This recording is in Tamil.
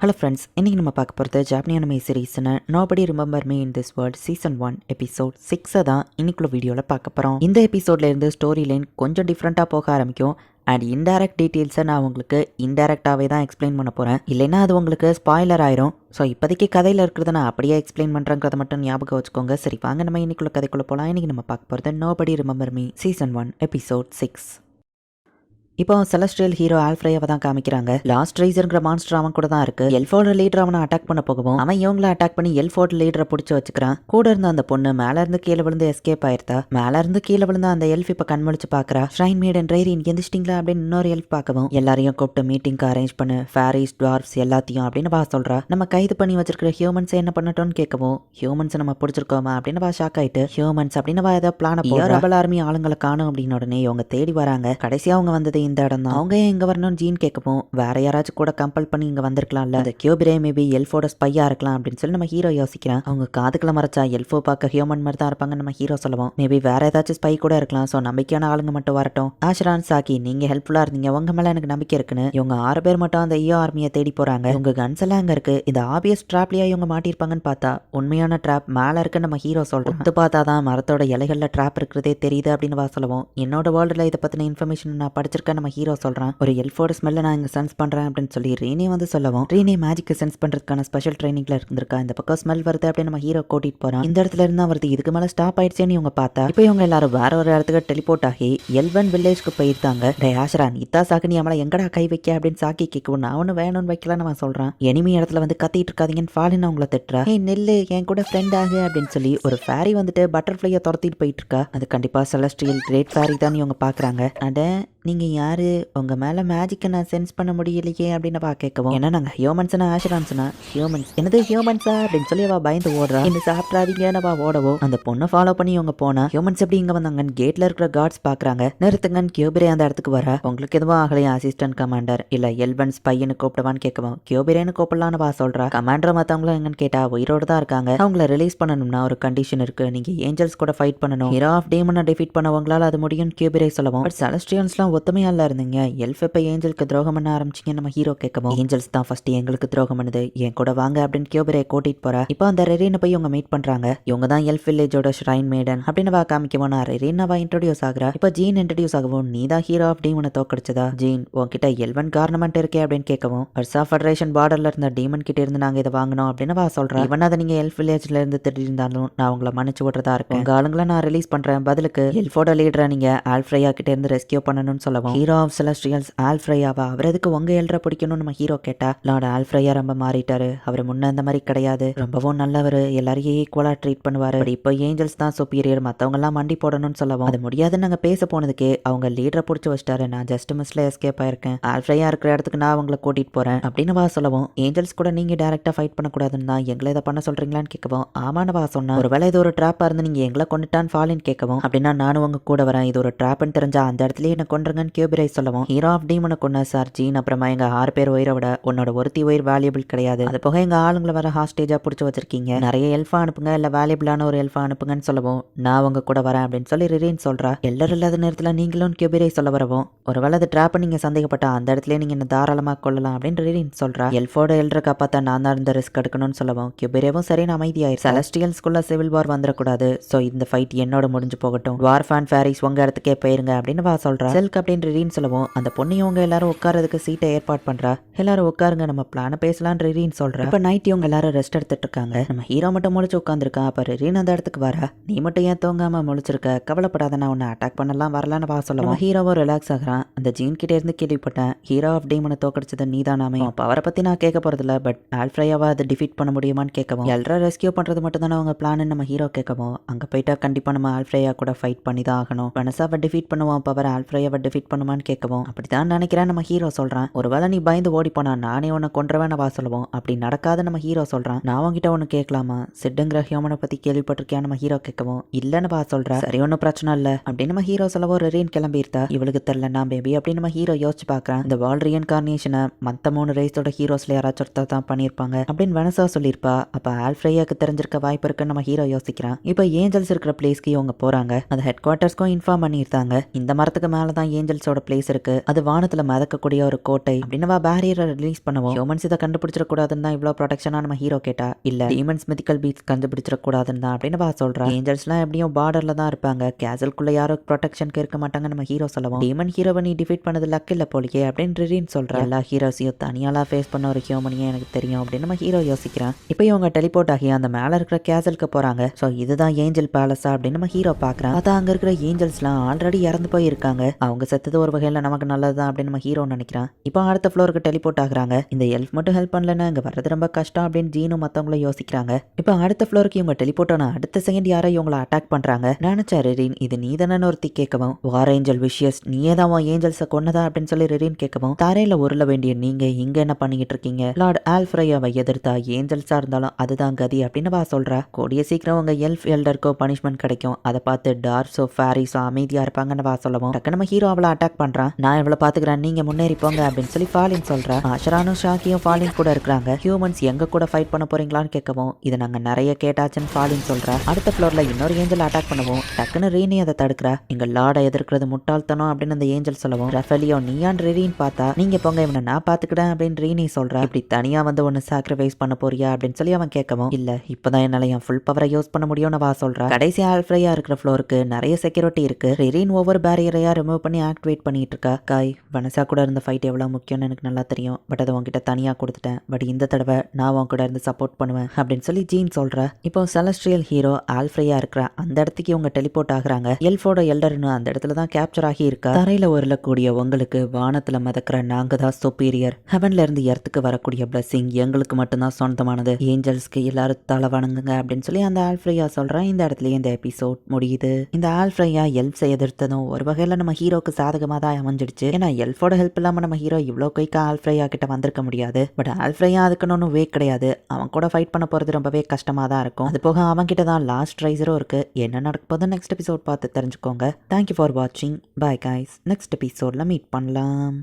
ஹலோ ஃப்ரெண்ட்ஸ் இன்றைக்கி நம்ம பார்க்க போகிறது ஜாப்பனியான சீரீஸ்னு nobody remember me in this world season one episode சிக்ஸை தான் இன்னைக்குள்ள வீடியோவில் பார்க்க போகிறோம் இந்த எபிசோட்ல இருந்து ஸ்டோரி லைன் கொஞ்சம் டிஃப்ரெண்ட்டாக போக ஆரம்பிக்கும். அண்ட் இன்டைரக்ட் டீட்டெயில்ஸை நான் உங்களுக்கு இன்டைரக்டாகவே தான் எக்ஸ்பிளைன் பண்ண போகிறேன் இல்லைன்னா அது உங்களுக்கு ஸ்பாய்லர் ஆயிரும். ஸோ இப்போதைக்கு கதையில் இருக்கிறத நான் அப்படியே எக்ஸ்பிளைன் பண்ணுறேங்கிறத மட்டும் ஞாபகம் வச்சுக்கோங்க. சரி வாங்க நம்ம இன்னைக்குள்ள கதைக்குள்ளே போகலாம் இன்றைக்கி நம்ம பார்க்க போகிறது nobody remember me season one episode six இப்போ செலஸ்ட்ரியல் ஹீரோ ஆல்ஃப்ரேயாவை தான் காமிக்கிறாங்க. லாஸ்ட் ரைசர்ங்கிற மான்ஸ்டர் அவன் கூட தான் இருக்கு. எல்ஃபோர்டு லீடர் அவனை அட்டாக் பண்ண போகவும் அவன் இவங்கள அட்டாக் பண்ணி எல்ஃபோர்டு லீடரை பிடிச்சி வச்சுக்கிறான். கூட இருந்த அந்த பொண்ணு மேல இருந்து கீழே விழுந்து எஸ்கேப் ஆயிருத்தா? மேல இருந்து கீழே விழுந்த அந்த எல்ஃப் இப்ப கண்முழிச்சு பாக்குறா? ஷ்ரைன் மேடன் ரைரின் எந்திரிச்சிட்டிங்களா அப்படின்னு இன்னொரு எல்ஃப் பார்க்கவும் எல்லாரையும் கூப்பிட்டு மீட்டிங்க்கு அரேஞ்ச் பண்ணு. ஃபேரிஸ் டுவார்ப்ஸ் எல்லாத்தையும் அப்படின்னு பா சொல்றா. நம்ம கைது பண்ணி வச்சிருக்கிற ஹியூமன்ஸ் என்ன பண்ணட்டோம்னு கேட்கவும் ஹியூமன்ஸ் நம்ம பிடிச்சிருக்கோமா அப்படின்னு பா ஷாக் ஆயிட்டு ஹியூமன்ஸ் அப்படின்னு வா ஏதோ பிளான் ரபல் ஆர்மி ஆளுங்களை காணும் அப்படின்னு உடனே இவங்க தேடி வராங்க. கடைசியா அவங்க வந்தது இந்த இடம் தான். அவங்க இங்க வரணும்னு ஜீன் கேட்கவும் வேற யாராச்சும் கூட கம்பல் பண்ணி இங்க வந்திருக்கலாம்ல. அந்த கியூபிரே மேபி எல்ஃபோட ஸ்பையா இருக்கலாம் அப்படின்னு சொல்லி நம்ம ஹீரோ யோசிக்கிறேன். அவங்க காதுக்குள்ள மறைச்சா எல்ஃபோ பார்க்க ஹியூமன் மாதிரி தான் இருப்பாங்க நம்ம ஹீரோ சொல்லுவோம். மேபி வேற ஏதாச்சும் ஸ்பை கூட இருக்கலாம். ஸோ நம்பிக்கையான ஆளுங்க மட்டும் வரட்டும். ஆஷ்ரான் சாக்கி நீங்க ஹெல்ப்ஃபுல்லா இருந்தீங்க. உங்க மேல எனக்கு நம்பிக்கை இருக்குன்னு. இவங்க ஆறு பேர் மட்டும் அந்த ஐயோ ஆர்மியை தேடி போறாங்க. உங்க கன்ஸ் எல்லாம் அங்க இருக்கு? இந்த ஆபியஸ் ட்ராப்லயா இவங்க மாட்டிருப்பாங்கன்னு பார்த்தா உண்மையான ட்ராப் மேல இருக்குன்னு நம்ம ஹீரோ சொல்றோம். அது பார்த்தா தான் மரத்தோட இலைகள்ல ட்ராப் இருக்கிறதே தெரியுது அப்படின்னு வா சொல்லுவோம். என்னோட வேர்ல்டுல இதை பத்தின இன்ஃபர்மேஷன் நான் படிச்சிருக்கேன் நம்ம ஹீரோ சொல்றான் ஒரு எல்ஃபோட ஸ்மெல்ல நான் இங்க சென்ஸ் பண்றேன் அப்படின்னு சொல்லி ரீனே வந்து சொல்லவும் ரீனே மேஜிக் சென்ஸ் பண்றதுக்கான ஸ்பெஷல் ட்ரைனிங்ல இருந்திருக்கா? இந்த பக்கம் ஸ்மெல் வருது அப்படின்னு நம்ம ஹீரோ கூட்டிட்டு போறான். இந்த இடத்துல இருந்தா வருது. இதுக்கு மேல ஸ்டாப் ஆயிடுச்சேன்னு இவங்க பார்த்தா இப்போ இவங்க எல்லாரும் வேற ஒரு இடத்துக்கு டெலிபோர்ட் ஆகி எல்வன் வில்லேஜ்க்கு போயிருக்காங்க. டே ஆஷரான் இத்தா சாக்கு நீ அவளை எங்கடா கை வைக்க அப்படின்னு சாக்கி கேட்கவும் நான் ஒன்று வேணும்னு வைக்கல நம்ம சொல்றான். எனிமி இடத்துல வந்து கத்திட்டு இருக்காதீங்கன்னு ஃபாலின் அவங்கள திட்டுறா. ஏய் நெல்லு என் கூட ஃப்ரெண்ட் ஆகு அப்படின்னு சொல்லி ஒரு ஃபேரி வந்துட்டு பட்டர்ஃப்ளையை துரத்திட்டு போயிட்டு இருக்கா. அது கண்டிப்பா செலஸ்ட்ரியல் கிரேட் ஃபேரி தான் இவங்க பாக்குறாங்க. அட நீங்க யாரு? உங்க மேல மேஜிக்கை நான் சென்ஸ் பண்ண முடியலையே அப்படின்னு பா கேட்கவும். ஏன்னா நாங்கள் ஹியூமன்ஸ்னா ஆஷரான்ஸ்னா ஹியூமன்ஸ் என்னது ஹியூமன்ஸா அப்படின்னு சொல்லி அவள் பயந்து ஓடுறா. இந்த சாப்பிட்றாதீங்கன்னு அவ ஓடவும் அந்த பொண்ணை ஃபாலோ பண்ணி இவங்க போனா ஹியூமன்ஸ் எப்படி இங்க வந்தாங்கன்னு கேட்ல இருக்கிற கார்ட்ஸ் பாக்குறாங்க நிறுத்துங்கன்னு கியூபிரே அந்த இடத்துக்கு வர. உங்களுக்கு எதுவும் ஆகலையா அசிஸ்டன்ட் கமாண்டர் இல்ல எல்பன்ஸ் பையனு கூப்பிடுவான்னு கேட்கவும் கியூபிரேன்னு கூப்பிடலான்னு பா சொல்றா. கமாண்டர் மற்றவங்களும் எங்கன்னு கேட்டா உயிரோடு தான் இருக்காங்க. அவங்கள ரிலீஸ் பண்ணணும்னா ஒரு கண்டிஷன் இருக்கு. நீங்க ஏஞ்சல்ஸ் கூட ஃபைட் பண்ணணும். ஹீரோ ஆஃப் டேமனை டிஃபீட் பண்ண உங்களால அது முடியும் கியூபிரே சொல்லவும். பட் செலஸ்டியன்ஸ்லாம் ஒத்துமையால இருந்தீங்க? எல்ஃப் இப்போ ஏஞ்சலுக்கு துரோகம் பண்ண ஆரம்பிச்சிங்க. நம்ம ஹீரோ கேட்கவும் ஏஞ்சல்ஸ் தான் ஃபர்ஸ்ட் எங்களுக்கு துரோகம் பண்ணுது. என் கூட வாங்க அப்படின்னு கியோபரே கூட்டிட்டு போறா. இப்போ அந்த ரெரீனை போய் இவங்க மீட் பண்றாங்க. இவங்க தான் எல்ஃப் வில்லேஜோட ஷ்ரைன் மேடன் அப்படின்னு வா காமிக்கவும் நான் ரெரீனாவா இன்ட்ரடியூஸ் ஆகுறா. இப்போ ஜீன் இன்ட்ரடியூஸ் ஆகவும் நீ தான் ஹீரோ அப்படின்னு உன தோக்கடிச்சதா ஜீன் உன்கிட்ட எல்வன் கார்னமெண்ட் இருக்கே அப்படின்னு கேட்கவும் வர்சா ஃபெடரேஷன் பார்டர்ல இருந்த டீமன் கிட்ட இருந்து நாங்க இதை வாங்கினோம் அப்படின்னு வா சொல்றேன் இவன் அதை நீங்க எல்ஃப் வில்லேஜ்ல இருந்து திட்டிருந்தாலும் நான் உங்களை மன்னிச்சு விட்றதா இருக்கேன். உங்க ஆளுங்களை நான் ரிலீஸ் பண்றேன். பதிலுக்கு எல்ஃபோட லீடரை நீங்க ஆல்ஃப்ரையா கிட்ட இருந்து ரெஸ்கியூ பண்ணணும்னு சொல்லவும் ஹீரோ ஆஃப் செலஸ்ட்ரியல்ஸ் ஆல்ஃப்ரையாவா அவர் எதுக்கு உங்க எல்ற பிடிக்கணும்னு நம்ம ஹீரோ கேட்டா லார்ட் ஆல்ஃப்ரையா ரொம்ப மாறிட்டாரு. அவர் முன்ன அந்த மாதிரி கிடையாது. ரொம்பவும் நல்லவர். எல்லாரையும் ஈக்குவலா ட்ரீட் பண்ணுவாரு. பட் இப்போ ஏஞ்சல்ஸ் தான் சுப்பீரியர் மத்தவங்க எல்லாம் மண்டி போடணும்னு சொல்லவும் அது முடியாதுன்னு நாங்க பேச போனதுக்கு அவங்க லீடரை பிடிச்சி வச்சிட்டாரு. நான் ஜஸ்ட் மிஸ்ல எஸ்கேப் ஆயிருக்கேன். ஆல்ஃப்ரையா இருக்கிற இடத்துக்கு நான் அவங்களை கூட்டிட்டு போறேன். அப்படின்னு வா சொல்லவும் ஏஞ்சல்ஸ் கூட நீங்க டேரக்டா ஃபைட் பண்ணக்கூடாதுன்னு தான் எங்களை இதை பண்ண சொல்றீங்களான்னு கேட்கவும் ஆமான்னு வா சொன்னா ஒருவேளை இது ஒரு ட்ராப்பா இருந்து நீங்க எங்களை கொண்டுட்டான் ஃபாலின் கேட்கவும் அப்படின்னா நானும் உங்க கூட வரேன். இது ஒரு ட்ராப்னு தெரிஞ்சா அந்த இடத்துலயே என்ன பாருங்கன்னு கியூபிரை சொல்லவும் ஹீரோ ஆஃப் டீமனை கொண்ட சார் ஜீன் அப்புறமா எங்க ஆறு பேர் உயிரை விட உன்னோட ஒருத்தி உயிர் வேல்யூபிள் கிடையாது. அது போக எங்க ஆளுங்களை வர ஹாஸ்டேஜா பிடிச்சி வச்சிருக்கீங்க. நிறைய எல்ஃபா அனுப்புங்க இல்ல வேல்யூபிளான ஒரு எல்ஃபா அனுப்புங்கன்னு சொல்லவும் நான் உங்க கூட வரேன் அப்படின்னு சொல்லி ரிரீன் சொல்றா. எல்லாரும் இல்லாத நேரத்துல நீங்களும் கியூபிரை சொல்ல வரவும் ஒருவேளை அது ட்ராப் நீங்க சந்தேகப்பட்டா அந்த இடத்துல நீங்க என்ன தாராளமா கொள்ளலாம் அப்படின்னு ரிரீன் சொல்றா. எல்ஃபோட எல்ற காப்பாத்தா நான் தான் இந்த ரிஸ்க் எடுக்கணும்னு சொல்லவும் கியூபிரேவும் சரியான அமைதியாயிரு. செலஸ்டியல்ஸ்குள்ள சிவில் வார் வந்துடக்கூடாது ஸோ இந்த ஃபைட் என்னோட முடிஞ்சு போகட்டும். வார் ஃபேன் ஃபேரிஸ் உங்க இடத்துக்கே போயிருங்க அப்படின்னு வா சொல்றா. செல்க் அப்படின்னு ரிரீன் சொல்லவும். அந்த பொண்ணையும் இவங்க எல்லாரும் உட்காரதுக்கு சீட்டை ஏற்பாடு பண்றா. எல்லாரும் உட்காருங்க நம்ம பிளான பேசலாம்னு ரிரீன் சொல்றா. இப்போ நைட் இவங்க எல்லாரும் ரெஸ்ட் எடுத்துட்டு இருக்காங்க. நம்ம ஹீரோ மட்டும் முழிச்சு உட்காந்துருக்கான் அப்ப ரிரீன் அந்த இடத்துக்கு வரா. நீ மட்டும் ஏன் தூங்காம முழிச்சிருக்க? கவலைப்படாத நான் உன்னை அட்டாக் பண்ணலாம் வரலான்னு வா சொல்லுவோம். ஹீரோவும் ரிலாக்ஸ் ஆகுறான். அந்த ஜீன் கிட்ட இருந்து கேள்விப்பட்டேன். ஹீரோ ஆஃப் டீமனை தோக்கடிச்சது நீ தானாமே அப்ப அவரை பத்தி நான் கேட்க போறதில்ல பட் ஆல்ஃப்ரையாவா அதை டிஃபீட் பண்ண முடியுமான்னு கேட்கவும். எல்லாரும் ரெஸ்கியூ பண்றது மட்டும் தானே அவங்க பிளான் நம்ம ஹீரோ கேட்கவும். அங்க போயிட்டா கண்டிப்பா நம்ம ஆல்ஃப்ரையா கூட ஃபைட் பண்ணி தான் ஆகணும் வெனசாவை டிஃபீட் பண்ணுவோம் பவர் ஆல்ஃப்ரையாவை டிஃபீட் பண்ணுமான்னு கேட்கவும் அப்படிதான் நினைக்கிறேன் நம்ம ஹீரோ சொல்றான். ஒருவேளை நீ பயந்து ஓடி போனா நானே உன்னை கொன்றவேன வா சொல்லுவோம். அப்படி நடக்காத நம்ம ஹீரோ சொல்றான். நான் உங்ககிட்ட ஒன்று கேட்கலாமா? சிட்டுங்கிற ஹியூமனை பத்தி கேள்விப்பட்டிருக்கியா? நம்ம ஹீரோ கேட்கவும் இல்லைன்னு வா சொல்றா சரி ஒன்றும் பிரச்சனை இல்லை அப்படின்னு நம்ம ஹீரோ சொல்லவோ ரெரீன் கிளம்பியிருத்தா? இவளுக்கு தெரியல நான் பேபி அப்படின்னு நம்ம ஹீரோ யோசிச்சு பார்க்கறேன். இந்த வால் ரீஎன்கார்னேஷனை மற்ற மூணு ரேஸோட ஹீரோஸ்ல யாராச்சும் ஒருத்தர் தான் பண்ணியிருப்பாங்க அப்படின்னு வெனசா சொல்லியிருப்பா. அப்போ ஆல்ஃப்ரேயாக்கு தெரிஞ்சிருக்க வாய்ப்பு இருக்குன்னு நம்ம ஹீரோ யோசிக்கிறான். இப்போ ஏஞ்சல்ஸ் இருக்கிற பிளேஸ்க்கு இவங்க போறாங்க. அந்த ஹெட் குவார்ட்டர்ஸ்க்கும் இன்ஃபார்ம் பண்ணியிருந்தாங்க. இந்த மரத்துக்கு மேலே தான் ஏஞ்சல்ஸோட பிளேஸ் இருக்கு. அது வானத்துல மதக்கக்கூடிய ஒரு கோட்டை. அப்படின்னு பேரியரை ரிலீஸ் பண்ணுவோம். ஹியூமன்ஸ் இதை கண்டுபிடிச்சிடக்கூடாதுன்னு தான் இவ்வளோ ப்ரொடெக்ஷனா நம்ம ஹீரோ கேட்டா? இல்ல ஹியூமன்ஸ் மிதிக்கல் பீச் கண்டுபிடிச்சிடக்கூடாதுன்னு தான் அப்படின்னு வா சொல்றேன் ஏஞ்சல்ஸ்லாம் எப்படியும் பார்டர்ல தான் இருப்பாங்க. கேசல்குள்ள யாரும் ப்ரொடெக்ஷனுக்கு இருக்க மாட்டாங்க நம்ம ஹீரோ சொல்லுவோம். டீமன் ஹீரோவை நீ டிஃபீட் பண்ணது லக் இல்ல போலியே அப்படின்னு ரிரீன் சொல்றா எல்லா ஹீரோஸையும் தனியாலாம் ஃபேஸ் பண்ண ஒரு ஹியூமனியே எனக்கு தெரியும் அப்படின்னு நம்ம ஹீரோ யோசிக்கிறான். இப்போ இவங்க டெலிபோர்ட் ஆகி அந்த மேல இருக்கிற கேசலுக்கு போறாங்க. ஸோ இதுதான் ஏஞ்சல் பேலஸா அப்படின்னு நம்ம ஹீரோ பாக்குறான். அதான் அங்க இருக்கிற ஏஞ்சல்ஸ்லாம் ஆல்ரெடி இறந்து போயிருக்காங்க. அவங்க அவங்க செத்தது ஒரு வகையில் நமக்கு நல்லது தான் அப்படின்னு நம்ம ஹீரோ நினைக்கிறான். இப்போ அடுத்த ஃப்ளோருக்கு டெலிபோர்ட் ஆகுறாங்க. இந்த எல்ஃப் மட்டும் ஹெல்ப் பண்ணலன்னா இங்கே வர்றது ரொம்ப கஷ்டம் அப்படின்னு ஜீனும் மற்றவங்களும் யோசிக்கிறாங்க. இப்போ அடுத்த ஃப்ளோருக்கு இவங்க டெலிபோர்ட் ஆன அடுத்த செகண்ட் யாரோ இவங்களை அட்டாக் பண்றாங்க. நினச்சா ரெரின் இது நீ தானே ஒருத்தி கேட்கவும் வார் ஏஞ்சல் விஷயஸ் நீயே தான் உன் ஏஞ்சல்ஸை கொன்னதா? அப்படின்னு சொல்லி ரெரின் கேட்கவும் தரையில் உருள வேண்டிய நீங்க இங்க என்ன பண்ணிக்கிட்டு இருக்கீங்க? லார்ட் ஆல்ஃப்ரையாவை எதிர்த்தா ஏஞ்சல்ஸா இருந்தாலும் அதுதான் கதி அப்படின்னு வா சொல்றா. கூடிய சீக்கிரம் உங்கள் எல்ஃப் எல்டருக்கோ பனிஷ்மெண்ட் கிடைக்கும். அதை பார்த்து டார்ஸோ ஃபேரிஸோ அமைதியாக இருப்பாங்கன்னு வா சொல்லவும். டக்கு நம்ம ஹீரோ அவளை அட்டாக் பண்றான். நான் இவளை பாத்துக்கிறேன் நீங்க முன்னேறி போங்க அப்படின்னு சொல்லி ஃபாலின் சொல்றா ஆஷரானும் ஷாக்கியும் ஃபாலின் கூட இருக்கிறாங்க. ஹியூமன்ஸ் எங்க கூட ஃபைட் பண்ண போறீங்களான்னு கேட்கவும் இதை நாங்க நிறைய கேட்டாச்சுன்னு ஃபாலின் சொல்றா அடுத்த ஃப்ளோர்ல இன்னொரு ஏஞ்சல் அட்டாக் பண்ணுவோம் டக்குன்னு ரீனி அதை தடுக்கிறா. எங்க லார்டை எதிர்க்கிறது முட்டாள்தனம் அப்படின்னு அந்த ஏஞ்சல் சொல்லவும் ரஃபலியோ நீயான் ரீனின்னு பார்த்தா நீங்க போங்க இவனை நான் பாத்துக்கிறேன் அப்படின்னு ரீனி சொல்றா. இப்படி தனியா வந்து ஒன்னு சாக்ரிஃபைஸ் பண்ண போறியா அப்படின்னு சொல்லி அவன் கேட்கவும் இல்ல இப்பதான் என்னால என் ஃபுல் பவரை யூஸ் பண்ண முடியும்னு வா சொல்றா. கடைசி ஆல்ஃப்ரையா இருக்கிற ஃப்ளோருக்கு நிறைய செக்யூரிட்டி இருக்கு. ரிரீன் ஒவ்வொரு பேரியரையா ரிமூவ் பண்ணி ஆக்டிவேட் பண்ணிகிட்ருக்கா இருக்கா காய் வனசா கூட இருந்த ஃபைட் எவ்வளோ முக்கியம்னு எனக்கு நல்லா தெரியும். பட் அதை உங்ககிட்ட தனியாக கொடுத்துட்டேன். பட் இந்த தடவை நான் உன் கூட இருந்து சப்போர்ட் பண்ணுவேன் அப்படின்னு சொல்லி ஜீன் சொல்றா. இப்போ செலஸ்ட்ரியல் ஹீரோ ஆல்ஃப்ரையாக இருக்கிற அந்த இடத்துக்கு இவங்க டெலிபோர்ட் ஆகுறாங்க. எல்ஃபோட எல்டர்னு அந்த இடத்துல தான் கேப்சர் ஆகி இருக்கா? தரையில் உருளக்கூடிய உங்களுக்கு வானத்தில் மதக்கிற நாங்கள் தான் சுப்பீரியர் ஹெவன்ல இருந்து எர்த்துக்கு வரக்கூடிய பிளஸ்ஸிங் எங்களுக்கு மட்டும்தான் சொந்தமானது. ஏஞ்சல்ஸ்க்கு எல்லாரும் தலை வணங்குங்க அப்படின்னு சொல்லி அந்த ஆல்ஃப்ரையா சொல்கிறேன் இந்த இடத்துலயே இந்த எபிசோட் முடியுது. இந்த ஆல்ஃப்ரையா எல்ஃப்ஸை எதிர்த்ததும் ஒரு வகையில் நம்ம ஹீரோக்கு சாதகமாக தான் அமைஞ்சிடுச்சு. ஏன்னா எல்ஃபோட ஹெல்ப் இல்லாமல் நம்ம ஹீரோ இவ்வளோ குயிக்காக ஆல்ஃப்ரையா கிட்ட வந்திருக்க முடியாது. பட் ஆல்ஃப்ரையா அதுக்குன்னு ஒன்றும் வே கிடையாது. அவன் கூட ஃபைட் பண்ண போகிறது ரொம்பவே கஷ்டமாக தான் இருக்கும். அது போக அவன் கிட்ட தான் லாஸ்ட் ரைஸரும் இருக்கு. என்ன நடக்க போதும் நெக்ஸ்ட் எபிசோட் பார்த்து தெரிஞ்சுக்கோங்க. தேங்க்யூ ஃபார் வாட்சிங் பாய் காய்ஸ் நெக்ஸ்ட் எபிசோடில் மீட் பண்ணலாம்.